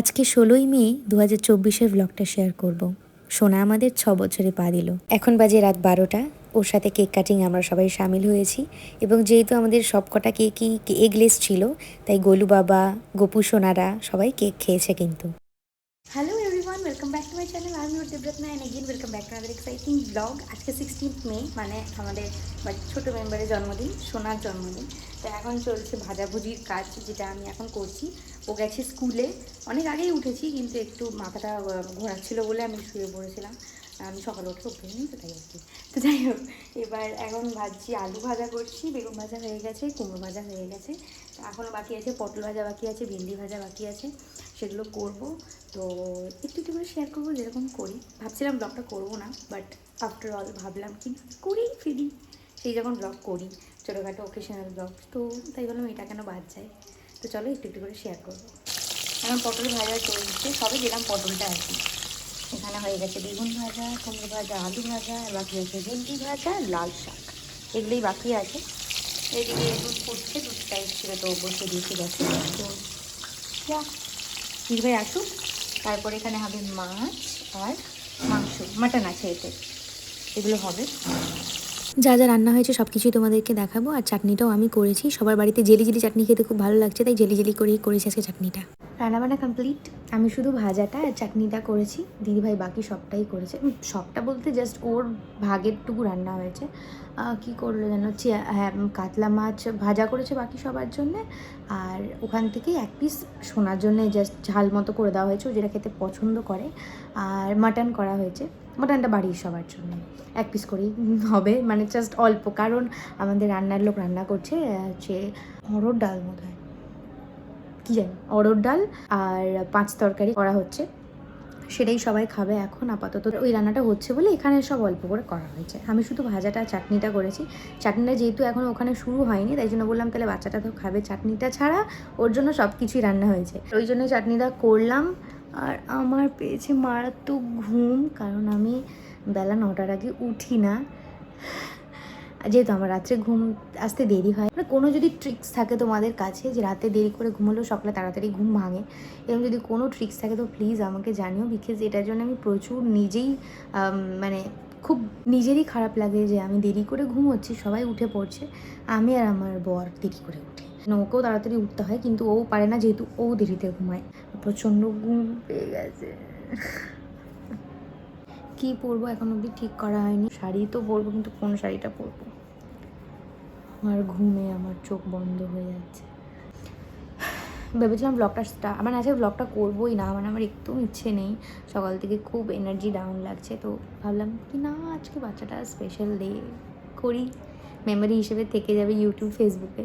আজকে ষোলোই মে দু হাজার চব্বিশের ব্লগটা শেয়ার করব। সোনা আমাদের ছ বছরে পা দিল। এখন বাজে রাত বারোটা। ওর সাথে কেক কাটিং আমরা সবাই সামিল হয়েছি। এবং যেহেতু আমাদের সবকটা কেকই এগলেস ছিল, তাই গোলু বাবা, গোপু সোনারা সবাই কেক খেয়েছে কিন্তু। Hello everyone welcome back to my channel আমি ওর Debratna and again welcome back to other exciting blog আজকে সিক্সটিন্থ মে মানে আমাদের ছোটো মেম্বারের জন্মদিন, সোনার জন্মদিন। তো এখন চলছে ভাজাভুজির কাজ, যেটা আমি এখন করছি। ও গেছে স্কুলে অনেক আগেই উঠেছি, কিন্তু একটু মাথাটা ঘোরাচ্ছিল বলে আমি শুয়ে পড়েছিলাম। আমি সকালে উঠে অভ্যেস নেই তো তাই আর কি তো যাই হোক, এবার এখন ভাজছি আলু ভাজা করছি, বেগুন ভাজা হয়ে গেছে, কুমড়ো ভাজা হয়ে গেছে। এখনও বাকি আছে, পটল ভাজা বাকি আছে, ভেন্ডি ভাজা বাকি আছে, সেগুলো করব। তো একটু একটু করে শেয়ার করব, যেরকম করি। ভাবছিলাম ব্লগটা করব না বাট আফটার অল ভাবলাম কি করেই ফিরি সেই যখন ব্লগ করি, ছোটোখাটো অকেশনাল ব্লগ তো তাই বললাম এটা কেন বাদ যায়? তো চলো একটু একটু করে শেয়ার করব। এখন পটল ভাজা চলছে সবে দিলাম পটলটা আর কি। এখানে হয়ে গেছে বেগুন ভাজা, কুমড়ো ভাজা, আলু ভাজা, আর বাকি আছে ভেন্ডি ভাজা লাল শাক। এগুলোই বাকি আছে। এদিকে দুধ ফুটছে, দুধটা এসেছিল তো বসে দিয়েছি গেছে তো ভাই আসুক। তারপর এখানে হবে মাছ আর মাংস, মাটন আছে এতে। এগুলো হবে। যা যা রান্না হয়েছে সব কিছুই তোমাদেরকে দেখাবো। আর চাটনিটাও আমি করেছি। সবার বাড়িতে জেলি জেলি চাটনি খেতে খুব ভালো লাগছে, তাই জেলি জেলি করেই করেছি আজকে চাটনিটা। রান্নাবান্না কমপ্লিট আমি শুধু ভাজাটা আর চাটনিটা করেছি। দিদিভাই বাকি সবটাই করেছে। সবটা বলতে জাস্ট ওর ভাগেরটুকু রান্না হয়েছে। কি করল যেন? হ্যাঁ কাতলা মাছ ভাজা করেছে বাকি সবার জন্যে। আর ওখান থেকে এক পিস সোনার জন্য জাস্ট ঝাল মতো করে দেওয়া হয়েছে, ও যেটা খেতে পছন্দ করে। আর মাটন করা হয়েছে। মাটনটা বাড়ির সবার জন্য। এক পিস করেই হবে। মানে জাস্ট অল্প। কারণ আমাদের রান্নার লোক রান্না করছে, হচ্ছে অরড় ডাল মতো হয় কী জানি? অরড় ডাল আর পাঁচ তরকারি করা হচ্ছে। সেটাই সবাই খাবে এখন আপাতত। ওই রান্নাটা হচ্ছে বলে এখানে সব অল্প করে করা হয়েছে। আমি শুধু ভাজাটা, চাটনিটা করেছি। চাটনিটা যেহেতু এখন ওখানে শুরু হয়নি, তাই জন্য বললাম তাহলে বাচ্চাটা তো খাবে চাটনিটা ছাড়া। ওর জন্য সব কিছুই রান্না হয়েছে। ওই জন্য চাটনিটা করলাম। আর আমার পেয়েছে মারাত্মক ঘুম, কারণ আমি বেলা নটার আগে উঠি না। যেহেতু আমার রাত্রে ঘুম আসতে দেরি হয়। মানে কোনো যদি ট্রিক্স থাকে তোমাদের কাছে যে রাতে দেরি করে ঘুমালেও সকালে তাড়াতাড়ি ঘুম ভাঙে, এরকম যদি কোনো ট্রিক্স থাকে তো প্লিজ আমাকে জানিও বিকজ এটার জন্য আমি প্রচুর নিজেই মানে খুব নিজেরই খারাপ লাগে যে আমি দেরি করে ঘুমোচ্ছি, সবাই উঠে পড়ছে, আমি আর আমার বর দেরি করে উঠি। মানে ওকেও তাড়াতাড়ি উঠতে হয়, কিন্তু ও পারে না যেহেতু ও দেরিতে ঘুমায়। প্রচণ্ড ঘুম পেয়ে গেছে। কি পরবো? এখন অবধি ঠিক করা হয়নি। শাড়ি তো পরবো, কিন্তু কোন শাড়িটা পরবো? আমার ঘুমে আমার চোখ বন্ধ হয়ে যাচ্ছে। ভেবেছিলাম ব্লগটা মানে আজকে ব্লগটা করবোই না মানে আমার একদম ইচ্ছে নেই। সকাল থেকে খুব এনার্জি ডাউন লাগছে, তো ভাবলাম কি না, আজকে বাচ্চাটা স্পেশাল ডে করি। মেমোরি হিসেবে থেকে যাবে ইউটিউব ফেসবুকে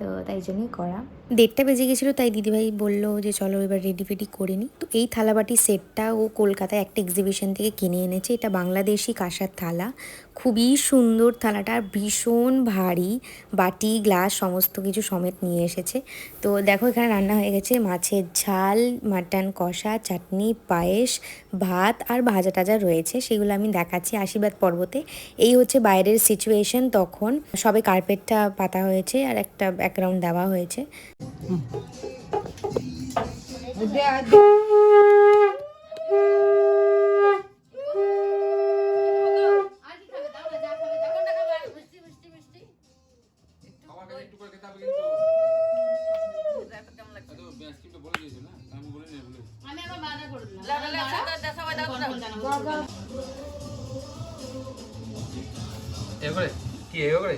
তো তাই জন্যই করা। দেড়টা বেজে গেছিল, তাই দিদিভাই বলল যে, চলো এবার রেডি ফেডি করে নিই তো এই থালাবাটি সেটটা ও কলকাতায় একটা এক্সিবিশন থেকে কিনে এনেছে। এটা বাংলাদেশি কাঁসার থালা। খুবই সুন্দর থালাটা, আর ভীষণ ভারী। বাটি, গ্লাস, সমস্ত কিছু সমেত নিয়ে এসেছে। তো দেখো, এখানে রান্না হয়ে গেছে মাছের ঝাল, মাটন কষা, চাটনি, পায়েস, ভাত, আর ভাজা টাজা রয়েছে। সেগুলো আমি দেখাচ্ছি আশীর্বাদ পর্বতে। এই হচ্ছে বাইরের সিচুয়েশন তখন সবে কার্পেটটা পাতা হয়েছে, আর একটা ব্যাকগ্রাউন্ড দেওয়া হয়েছে। আমার কাছে একটু করে? খেতে হবে কিন্তু আরে ও আইসক্রিমটা বলে দিয়েছে না আমি বলে নিয়ে বলে আমি আবার বাধা করে দিলাম এ করে? কি এ করে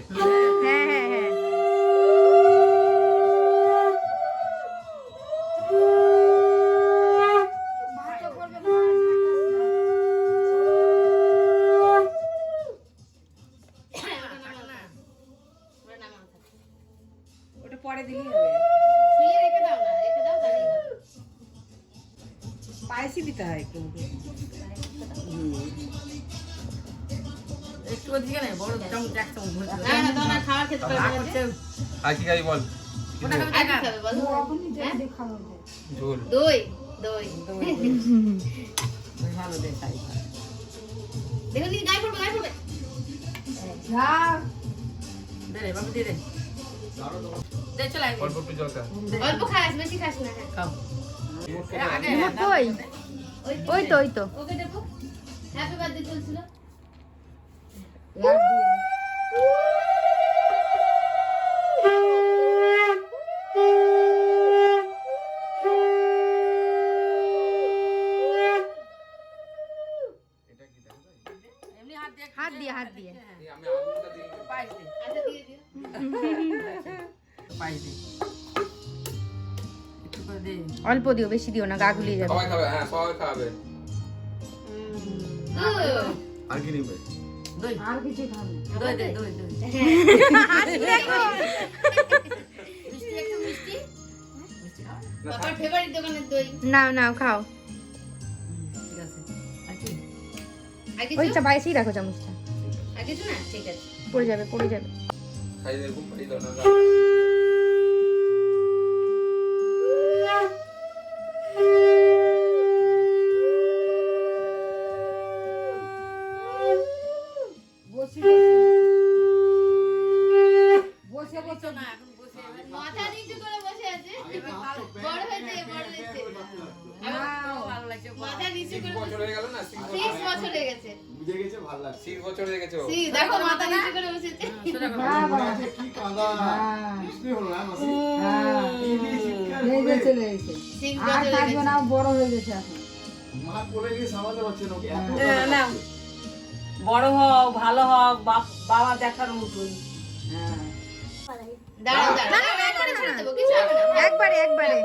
আর কি খাবি বল? বলো? হ্যাঁ? ঝোল দই দই। ভালো দে খাই দেখো দিদি গায়ে পড়বে গায়ে পড়বে। দে রে বাবু দে দে দে চলে আয় অল্প একটু জল খা। অল্প খাস বেশি খাস না হ্যাঁ। খাও। রিমোট কই ওই। তো ওই তো ওকে দেখো। হ্যাপি বার্থডে চলছিল। হাত দিয়ে হাত দিয়ে দে আচ্ছা দিয়ে দিও। পায়েস দে একটু করে দে অল্প দিও বেশি দিও না গা গুলিয়ে যাবে। সবাই খাবে হ্যাঁ সবাই খাবে। আর কি নিবে? দই। আর কিছু খাবে দই দই দই। মিষ্টি একটু মিষ্টি মিষ্টি খাও না নাও খাও ওইটা বাইসেই রাখো চামচটা না পড়ে যাবে পড়ে যাবে। বড় হোক ভালো হোক বাবা দেখার মতন হ্যাঁ। দাঁড়াও দাঁড়াও একবারে একবারে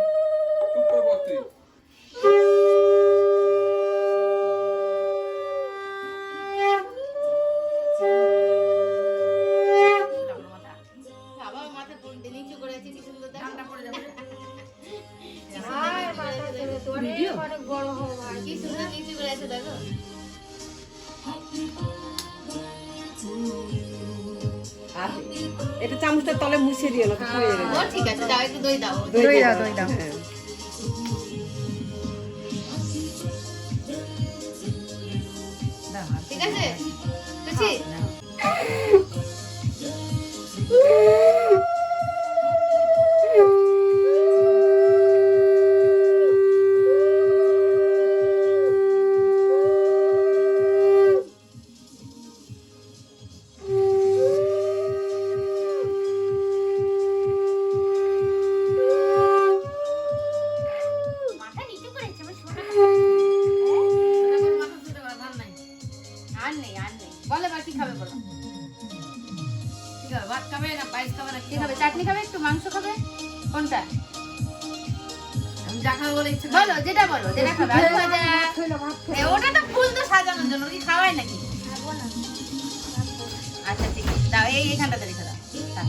একটু দই দাও দই দাও দই কোনটা? আমি যা খাব বলে ইচ্ছে বলো যেটা বলো যেটা খাবে আলু ভাজা খেলো, ভাত খেলো। এ, ওটা তো ফুল তো সাজানোর জন্য কি খাওয়াই নাকি? আচ্ছা ঠিক আছে। দাও এই এইখানটাতে রেখে দাও থাক।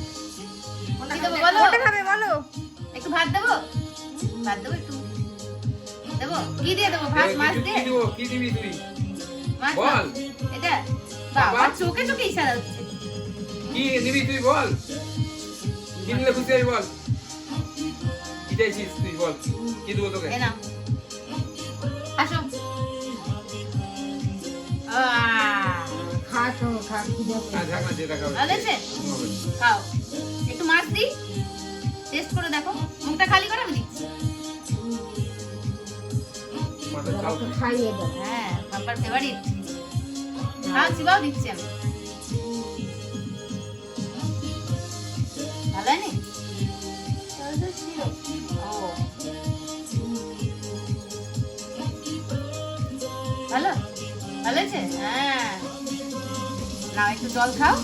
কি দেবো বলো? ওটা খাবে বলো। একটু ভাত দেবো? ভাত দেবো একটু। দেবো? কি দিয়ে দেবো? ভাত মাছ দিয়ে? কি দিবি? তুই? মাছ এটা? বাবা চোখে চোখে ইশারা হচ্ছে কি দিবি তুই বল। কি দিলে খুশি বল। চাইছিস তুই বল কি দেবো তোকে? আসো। হ্যাঁ খাও। একটু মাছ দিই টেস্ট করে দেখো। মুখটা খালি করে আমি দিচ্ছি খাইয়ে দাও। হ্যাঁ পাপার ফেভারিট খাও চিবাও দিচ্ছি আমি। ভালো হয়নি? ভালো? ভালো হয়েছে? হ্যাঁ। নাও একটু জল খাও।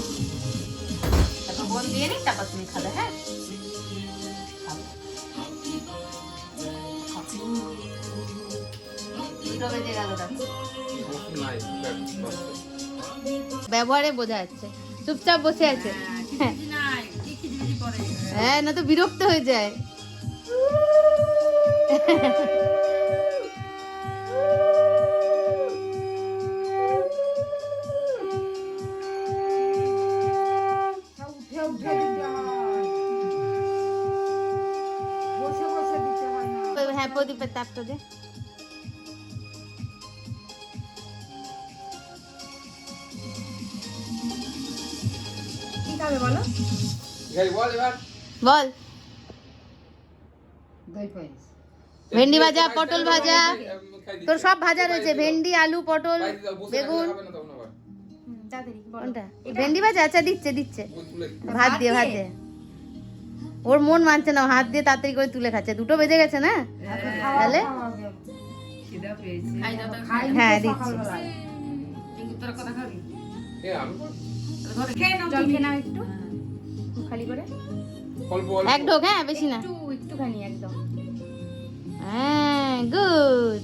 তারপর বোন দিয়ে নি তারপর তুমি খাবে হ্যাঁ? নাই ব্যবহারে বোঝা যাচ্ছে। চুপচাপ বসে আছে। হ্যাঁ, নাই? হ্যাঁ না তো বিরক্ত হয়ে যায়। দে। কি খাবে বলো? ভেন্ডি ভাজা পটল ভাজা। তোর সব ভাজা রয়েছে ভেন্ডি আলু পটল বেগুন। ভেন্ডি ভাজা? আচ্ছা দিচ্ছে দিচ্ছে। ভাত দিয়ে ভাত দিয়ে? ওর মন মানছে না হাত দিয়ে তাড়াতাড়ি করে তুলে খাচ্ছে। দুটো বেজে গেছে না? তাহলে। হ্যাঁ দিচ্ছি। এক ঢোক হ্যাঁ বেশি না। একটুখানি একদম। হ্যাঁ গুড।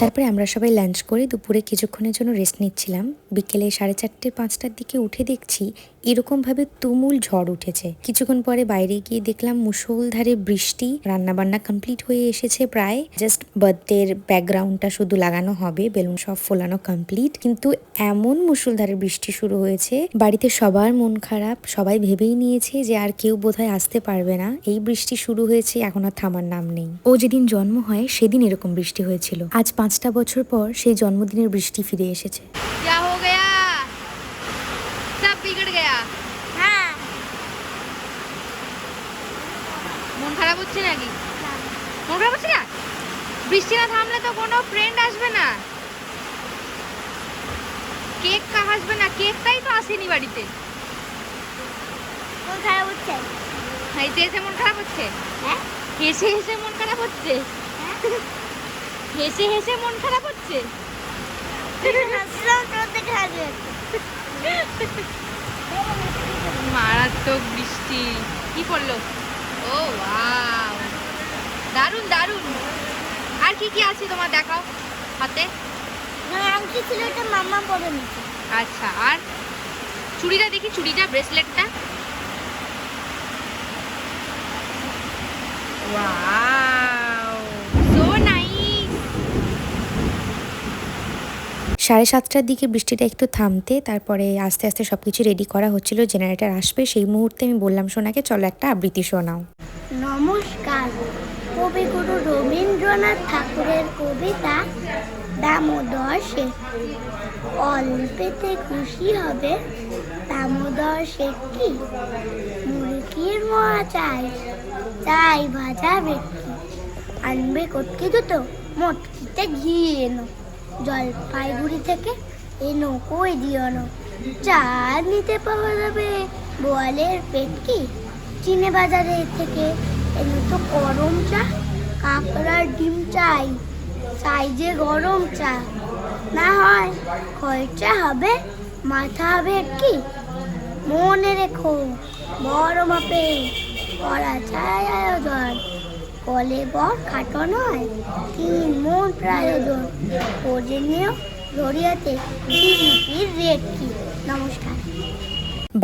তারপরে আমরা সবাই লাঞ্চ করে দুপুরে কিছুক্ষণের জন্য রেস্ট নিচ্ছিলাম। বিকেলে সাড়ে চারটে পাঁচটার দিকে উঠে দেখছি এরকমভাবে তুমুল ঝড় উঠেছে। কিছুক্ষণ পরে বাইরে গিয়ে দেখলাম মুষলধারে বৃষ্টি, রান্নাবান্না কমপ্লিট হয়ে এসেছে প্রায়। জাস্ট বার্থডের ব্যাকগ্রাউন্ডটা শুধু লাগানো হবে, বেলুন সব ফোলানো কমপ্লিট কিন্তু এমন মুষলধারে বৃষ্টি শুরু হয়েছে, বাড়িতে সবার মন খারাপ, সবাই ভেবেই নিয়েছে যে আর কেউ বোধহয় আসতে পারবে না। এই বৃষ্টি শুরু হয়েছে, এখন আর থামার নাম নেই। ও যেদিন জন্ম হয়, সেদিন এরকম বৃষ্টি হয়েছিল। আজ পাঁচটা বছর পর সেই জন্মদিনের বৃষ্টি ফিরে এসেছে। বৃষ্টি না থামলে তো কোনো ফ্রেন্ড আসবে না। কেক কা আসবে না কেকটাই তো আসেনি বাড়িতে। মন খারাপ হচ্ছে? হেসে হেসে মন খারাপ হচ্ছে? হ্যাঁ? হেসে হেসে মন খারাপ হচ্ছে? হেসে হেসে মন খারাপ হচ্ছে? মারাত্মক বৃষ্টি। কি পড়ল? ও দারুণ দারুণ আর কি কি আছে তোমার দেখাও হাতে? আংটি ছিল এটা মামা পরে নিচ্ছে আচ্ছা আর চুড়িটা দেখি চুড়িটা ব্রেসলেটটা? ওয়াও সো নাইস সাড়ে সাতটার দিকে বৃষ্টিটা একটু থামতে তারপরে আস্তে আস্তে সব কিছু রেডি করা হচ্ছিল জেনারেটর আসবে। সেই মুহূর্তে আমি বললাম সোনাকে চলো একটা আবৃত্তি শোনাও। নমস্কার কবিগুরু রবীন্দ্রনাথ ঠাকুরের কবিতা দামোদর শেঠ। অল্পেতে খুশি হবে দামোদর শেঠ কি? মুরগির মোয়া চাই চাই ভাজা ভেটকি। আনবে কটকি দুটো, মটকিতে ঘি এনো। জলপাইগুড়ি থেকে এনো কই দিও না। চা নিতে পাওয়া যাবে বোয়ালের পেটকি। চিনে বাজারে থেকে এনে তো গরম চা। কাঁকড়ার ডিম চাই চাই যে গরম চা। না হয় খরচা হবে, মাথা হবে কি? মনে রেখো বড় মাপে করা চাই আয়োজন। কলে বর খাটো নয়, তিন মন প্রায়োজন। প্রয়োজনীয় জড়িয়াতে জিলিপির রেট কি? নমস্কার।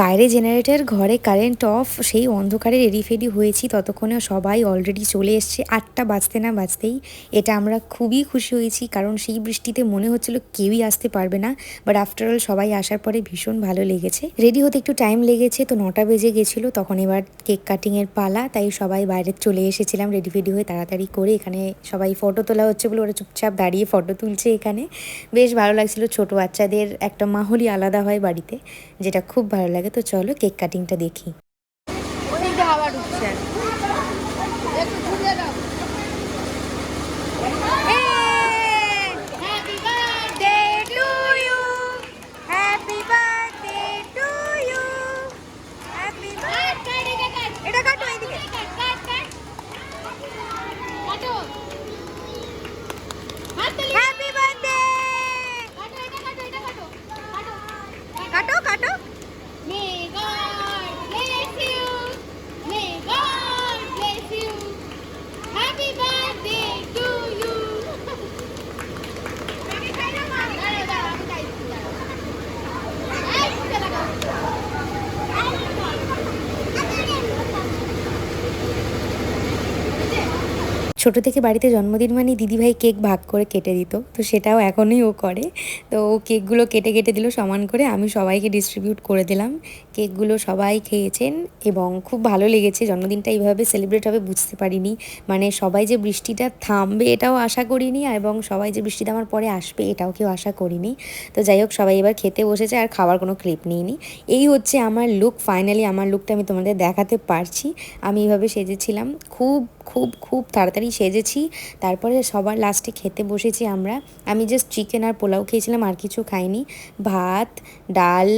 বাইরে জেনারেটর ঘরে কারেন্ট অফ, সেই অন্ধকারে রেডি ফেডি হয়েছি। ততক্ষণে সবাই অলরেডি চলে এসছে। আটটা বাজতে না বাজতেই এটা আমরা খুবই খুশি হয়েছি, কারণ সেই বৃষ্টিতে মনে হচ্ছিল কেউই আসতে পারবে না। বাট আফটার অল সবাই আসার পরে ভীষণ ভালো লেগেছে। রেডি হতে একটু টাইম লেগেছে, তো নটা বেজে গেছিল, তখন এবার কেক কাটিংয়ের পালা, তাই সবাই বাইরে চলে এসেছিলাম রেডি ফেডি হয়ে তাড়াতাড়ি করে। এখানে সবাই ফটো তোলা হচ্ছে বলে ওরা চুপচাপ দাঁড়িয়ে ফটো তুলছে এখানে। বেশ ভালো লাগছিল, ছোট বাচ্চাদের একটা মাহলই আলাদা হয় বাড়িতে, যেটা খুব ভালো লাগে তো চলো কেক কাটিংটা দেখি ওদিকে হাওয়া ঢুকছে happy birthday to you happy birthday to you happy birthday এটা কাটো এদিকে হ্যাপি বার্থডে কাটো কাটো May God bless you. May God bless you. Happy birthday to you. ছোট থেকে বাড়িতে জন্মদিন মানে দিদিভাই কেক ভাগ করে কেটে দিত। তো সেটাও এখনই ও করে। তো ও কেকগুলো কেটে কেটে দিল সমান করে আমি সবাইকে ডিস্ট্রিবিউট করে দিলাম। কেকগুলো সবাই খেয়েছেন এবং খুব ভালো লেগেছে। জন্মদিনটা এইভাবে সেলিব্রেট হবে বুঝতে পারিনি। মানে সবাই যে বৃষ্টিটা থামবে এটাও আশা করিনি এবং সবাই যে বৃষ্টিটা আমার পরে আসবে এটাও কেউ আশা করিনি। তো যাই হোক, সবাই এবার খেতে বসেছে আর খাওয়ার কোনো ক্লিপ নিইনি। এই হচ্ছে আমার লুক ফাইনালি আমার লুকটা আমি তোমাদের দেখাতে পারছি। আমি এইভাবে সেজেছিলাম, খুব খুব খুব তাড়াতাড়ি সেজেছি। তারপরে সবার লাস্টে খেতে বসেছি আমরা। আমি জাস্ট চিকেন আর পোলাও খেয়েছিলাম, আর কিছু খাইনি। ভাত, ডাল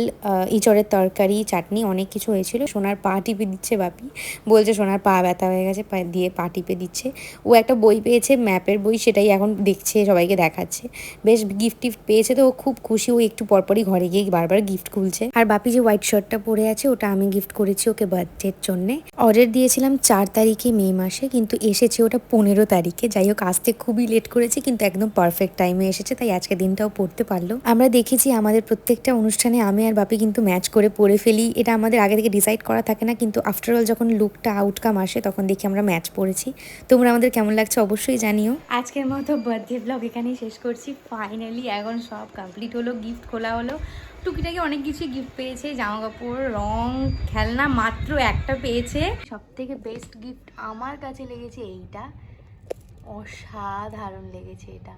ইঁচড়ের তরকারি চাটনি, অনেক কিছু হয়েছিল। সোনার পা টিপে দিচ্ছে বাপি। বলছে, সোনার পা ব্যথা হয়ে গেছে দিয়ে পা টিপে দিচ্ছে। ও একটা বই পেয়েছে, ম্যাপের বই, সেটাই এখন দেখছে, সবাইকে দেখাচ্ছে। বেশ গিফট টিফট পেয়েছে তো, ও খুব খুশি। ও একটু পরপরই ঘরে গিয়ে বারবার গিফট খুলছে। আর বাপি যে হোয়াইট শার্টটা পরে আছে, ওটা আমি গিফট করেছি ওকে বার্থডের জন্যে। অর্ডার দিয়েছিলাম চার তারিখে মে মাসে, কিন্তু এসেছে ওটা পনেরো তারিখে। যাই হোক, আসতে খুবই লেট করেছে, কিন্তু একদম পারফেক্ট টাইমে এসেছে, তাই আজকে দিনটাও পড়তে পারল। আমরা দেখেছি আমাদের প্রত্যেকটা অনুষ্ঠানে আমি আর বাপি কিন্তু ম্যাচ করে পড়ে ফেলি এটা আমাদের আগে থেকে ডিসাইড করা থাকে না, কিন্তু আফটারঅল যখন লুকটা আউটকাম আসে তখন দেখি আমরা ম্যাচ পড়েছি। তোমরা আমাদের কেমন লাগছে অবশ্যই জানিও। আজকের মতো বার্থডে ব্লগ এখানেই শেষ করছি। ফাইনালি এখন সব কমপ্লিট হলো গিফট খোলা হলো। টুকিটাকি অনেক কিছুই গিফট পেয়েছে জামা কাপড় রং, খেলনা মাত্র একটা পেয়েছে। সব থেকে বেস্ট গিফট আমার কাছে লেগেছে এইটা। অসাধারণ লেগেছে এটা।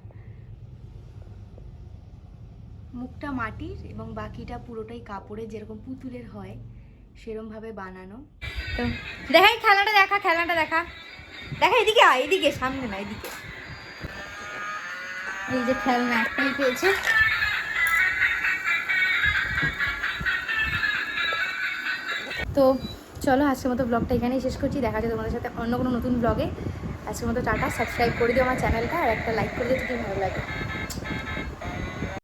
মুখটা মাটির এবং বাকিটা পুরোটাই কাপড়ের যেরকম পুতুলের হয়, সেরমভাবে বানানো। তো দেখাই, খেলাটা দেখা খেলাটা দেখা। দেখা, এদিকে আয়, এদিকে, সামনে না, এদিকে। এই যে খেলনা একটাই পেয়েছে। তো চলো, আজকের মতো ব্লগটা এখানেই শেষ করছি। দেখা যায় তোমাদের সাথে অন্য কোনো নতুন ব্লগে আজকের মতো টাটা সাবস্ক্রাইব করে দিও আমার চ্যানেলটা আর একটা লাইক করে দিও যদি ভালো লাগে।